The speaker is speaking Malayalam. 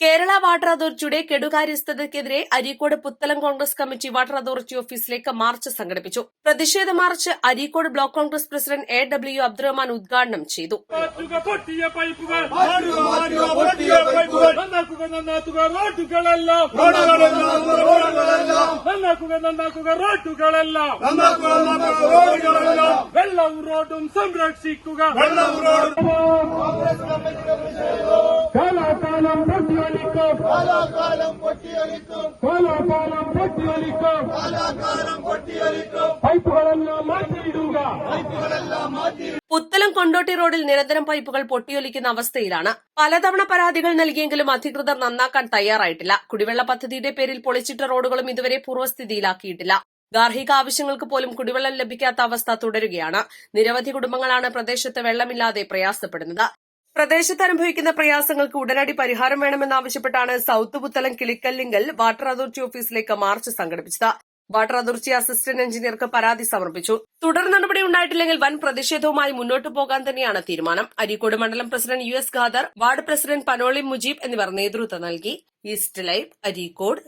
കേരള വാട്ടർ അതോറിറ്റിയുടെ കെടുകാര്യസ്ഥതയ്ക്കെതിരെ Areekode Puthalam Congress committee water authority ഓഫീസിലേക്ക് മാർച്ച് സംഘടിപ്പിച്ചു. പ്രതിഷേധ march Areekode block Congress president A W Abdurahman ഉദ്ഘാടനം ചെയ്തു. വെള്ളവും റോഡും സംരക്ഷിക്കുക. കാലാകാലം പൊട്ടിയൊലിക്കും. കാലാകാലം പൊട്ടിയൊലിക്കും. കാലാകാലം പൊട്ടിയൊലിക്കും. കാലാകാലം പൊട്ടിയൊലിക്കും. പൈപ്പുകളെല്ലാം മാറ്റിയിടുക. പുത്തലം കൊണ്ടോട്ടി റോഡിൽ നിരന്തരം പൈപ്പുകൾ പൊട്ടിയൊലിക്കുന്ന അവസ്ഥയിലാണ്. പലതവണ പരാതികൾ നൽകിയെങ്കിലും അധികൃതർ നന്നാക്കാൻ തയ്യാറായിട്ടില്ല. കുടിവെള്ള പദ്ധതിയുടെ പേരിൽ പൊളിച്ചിട്ട റോഡുകളും ഇതുവരെ പൂർവസ്ഥിതിയിലാക്കിയിട്ടില്ല ഗാർഹിക ആവശ്യങ്ങൾക്ക് പോലും കുടിവെള്ളം ലഭിക്കാത്ത അവസ്ഥ തുടരുകയാണ്. നിരവധി കുടുംബങ്ങളാണ് പ്രദേശത്ത് വെള്ളമില്ലാതെ പ്രയാസപ്പെടുന്നത്. പ്രദേശത്ത് അനുഭവിക്കുന്ന പ്രയാസങ്ങൾക്ക് ഉടനടി പരിഹാരം വേണമെന്നാവശ്യപ്പെട്ടാണ് south Puthalam Kilikkallingal water authority ഓഫീസിലേക്ക് മാർച്ച് സംഘടിപ്പിച്ചത്. വാട്ടർ അതോറിറ്റി അസിസ്റ്റന്റ് എഞ്ചിനീയർക്ക് പരാതി സമർപ്പിച്ചു. തുടർ നടപടി ഉണ്ടായിട്ടില്ലെങ്കിൽ വൻ പ്രതിഷേധവുമായി മുന്നോട്ടു പോകാൻ തന്നെയാണ് തീരുമാനം. അരീക്കോട് മണ്ഡലം president U S Khader ward president Panoli Mujeeb എന്നിവർ നേതൃത്വം നൽകി. East live Areekode